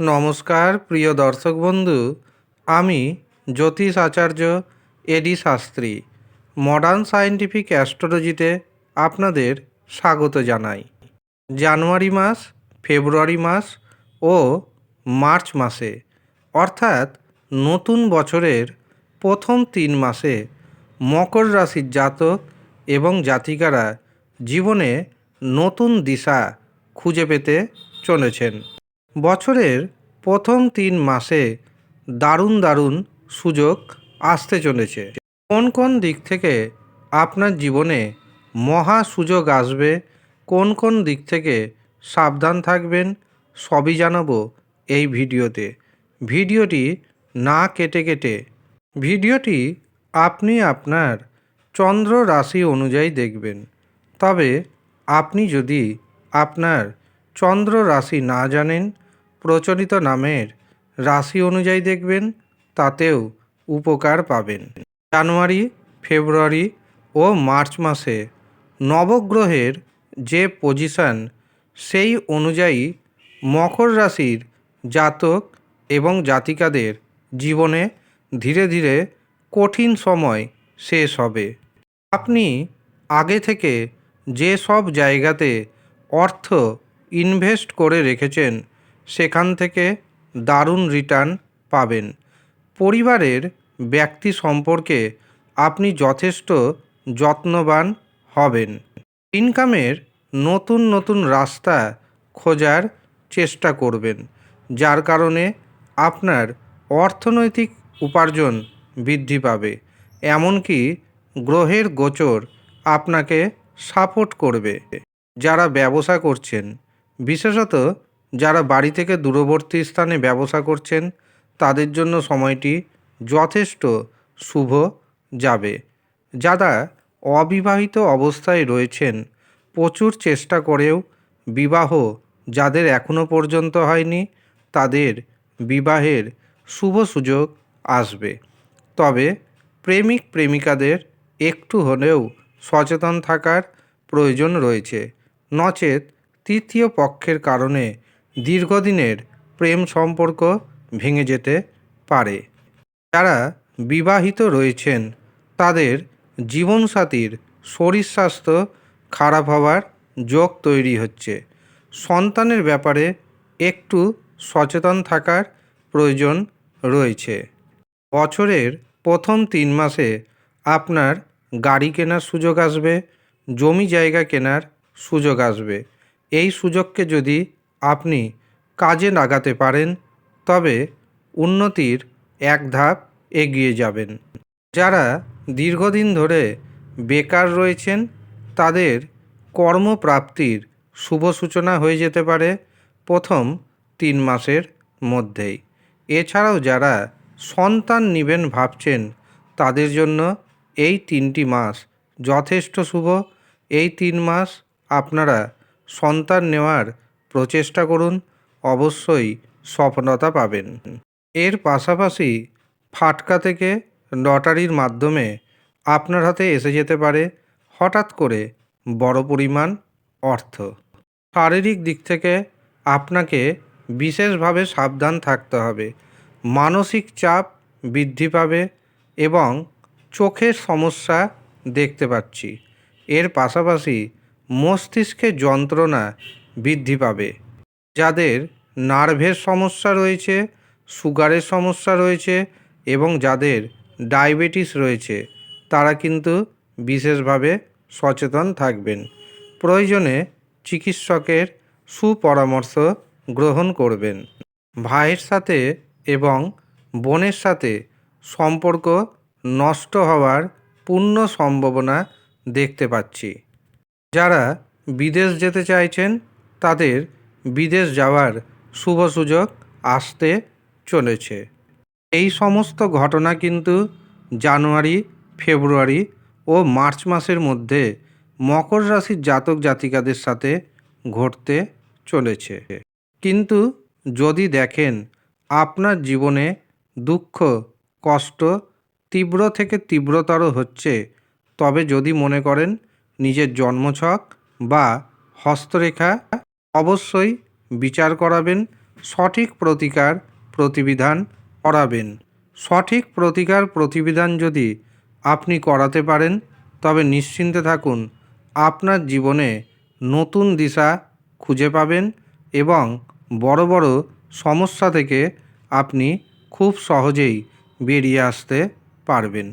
নমস্কার, প্রিয় দর্শক বন্ধু। আমি জ্যোতিষ Acharya A D Shastri. Modern scientific অ্যাস্ট্রোলজিতে আপনাদের স্বাগত জানাই। জানুয়ারি মাস, ফেব্রুয়ারি মাস ও মার্চ মাসে, অর্থাৎ নতুন বছরের প্রথম তিন মাসে মকর রাশির জাতক এবং জাতিকারা জীবনে নতুন দিশা খুঁজে পেতে চলেছেন। বছরের প্রথম তিন মাসে দারুণ দারুণ সুযোগ আসতে চলেছে। কোন কোন দিক থেকে আপনার জীবনে মহা সুযোগ আসবে, কোন কোন দিক থেকে সাবধান থাকবেন, সবই জানাব এই ভিডিওতে। ভিডিওটি না কেটে কেটে, ভিডিওটি আপনি আপনার চন্দ্র রাশি অনুযায়ী দেখবেন। তবে আপনি যদি আপনার চন্দ্র রাশি না জানেন, প্রচলিত নামের রাশি অনুযায়ী দেখবেন, তাতেও উপকার পাবেন। জানুয়ারি, ফেব্রুয়ারি ও মার্চ মাসে নবগ্রহের যে পজিশন, সেই অনুযায়ী মকর রাশির জাতক এবং জাতিকাদের জীবনে ধীরে ধীরে কঠিন সময় শেষ হবে। আপনি আগে থেকে যে সব জায়গাতে অর্থ ইনভেস্ট করে রেখেছেন, সেখান থেকে দারুণ রিটার্ন পাবেন। পরিবারের ব্যক্তি সম্পর্কে আপনি যথেষ্ট যত্নবান হবেন। ইনকামের নতুন নতুন রাস্তা খোঁজার চেষ্টা করবেন, যার কারণে আপনার অর্থনৈতিক উপার্জন বৃদ্ধি পাবে, এমনকি গ্রহের গোচর আপনাকে সাপোর্ট করবে। যারা ব্যবসা করছেন বিশেষত যারা বাড়ি থেকে দূরবর্তী স্থানে ব্যবসা করছেন, তাদের জন্য সময়টি যথেষ্ট শুভ যাবে। যারা অবিবাহিত অবস্থায় রয়েছেন, প্রচুর চেষ্টা করেও বিবাহ যাদের এখনও পর্যন্ত হয়নি, তাদের বিবাহের শুভ সুযোগ আসবে। তবে প্রেমিক প্রেমিকাদের একটু হলেও সচেতন থাকার প্রয়োজন রয়েছে। নচেত তৃতীয় পক্ষের কারণে দীর্ঘদিনের প্রেম সম্পর্ক ভেঙে যেতে পারে। যারা বিবাহিত রয়েছেন, তাদের জীবনসাথীর শরীর স্বাস্থ্য খারাপ হওয়ার যোগ তৈরি হচ্ছে। সন্তানের ব্যাপারে একটু সচেতন থাকার প্রয়োজন রয়েছে। বছরের প্রথম তিন মাসে আপনার গাড়ি কেনার সুযোগ আসবে, জমি জায়গা কেনার সুযোগ আসবে। এই সুযোগকে যদি আপনি কাজে লাগাতে পারেন, তবে উন্নতির এক ধাপ এগিয়ে যাবেন। যারা দীর্ঘদিন ধরে বেকার রয়েছেন, তাদের কর্মপ্রাপ্তির শুভ সূচনা হয়ে যেতে পারে প্রথম তিন মাসের মধ্যেই। এছাড়াও যারা সন্তান নেবেন ভাবছেন, তাদের জন্য এই তিনটি মাস যথেষ্ট শুভ। এই তিন মাস আপনারা সন্তান নেওয়ার প্রচেষ্টা করুন, অবশ্যই সফলতা পাবেন। এর পাশাপাশি ফাটকা থেকে লটারির মাধ্যমে আপনার হাতে এসে যেতে পারে হঠাৎ করে বড় পরিমাণ অর্থ। শারীরিক দিক থেকে আপনাকে বিশেষভাবে সাবধান থাকতে হবে। মানসিক চাপ বৃদ্ধি পাবে এবং চোখের সমস্যা দেখতে পাচ্ছি। এর পাশাপাশি মস্তিষ্কে যন্ত্রণা বৃদ্ধি পাবে। যাদের নার্ভের সমস্যা রয়েছে, সুগারের সমস্যা রয়েছে এবং যাদের ডায়াবেটিস রয়েছে, তারা কিন্তু বিশেষভাবে সচেতন থাকবেন। প্রয়োজনে চিকিৎসকের সুপরামর্শ গ্রহণ করবেন। ভাইয়ের সাথে এবং বোনের সাথে সম্পর্ক নষ্ট হওয়ার পূর্ণ সম্ভাবনা দেখতে পাচ্ছি। যারা বিদেশ যেতে চাইছেন, তাদের বিদেশ যাওয়ার শুভ সুযোগ আসতে চলেছে। এই সমস্ত ঘটনা কিন্তু জানুয়ারি, ফেব্রুয়ারি ও মার্চ মাসের মধ্যে মকর রাশির জাতক জাতিকাদের সাথে ঘটতে চলেছে। কিন্তু যদি দেখেন, আপনার জীবনে দুঃখ, কষ্ট তীব্র থেকে তীব্রতর হচ্ছে, তবে যদি মনে করেন নিজের জন্মছক বা হস্তরেখা অবশ্যই বিচার করাবেন, সঠিক প্রতিকার প্রতিবিধান করাবেন। সঠিক প্রতিকার প্রতিবিধান যদি আপনি করাতে পারেন, তবে নিশ্চিন্তে থাকুন, আপনার জীবনে নতুন দিশা খুঁজে পাবেন এবং বড় বড় সমস্যা থেকে আপনি খুব সহজেই বেরিয়ে আসতে পারবেন।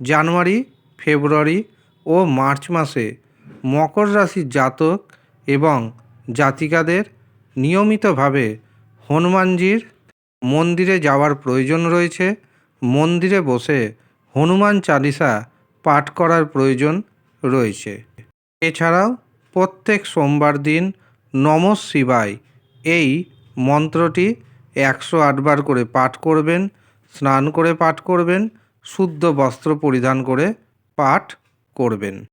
জানুয়ারি, ফেব্রুয়ারি ও মার্চ মাসে মকর রাশির জাতক এবং জাতিকাদের নিয়মিতভাবে হনুমানজির মন্দিরে যাওয়ার প্রয়োজন রয়েছে। মন্দিরে বসে হনুমান চালিসা পাঠ করার প্রয়োজন রয়েছে। এছাড়াও প্রত্যেক সোমবার দিন নম শিবায় এই মন্ত্রটি একশো আটবার করে পাঠ করবেন, স্নান করে পাঠ করবেন, শুদ্ধ বস্ত্র পরিধান করে পাঠ করবেন।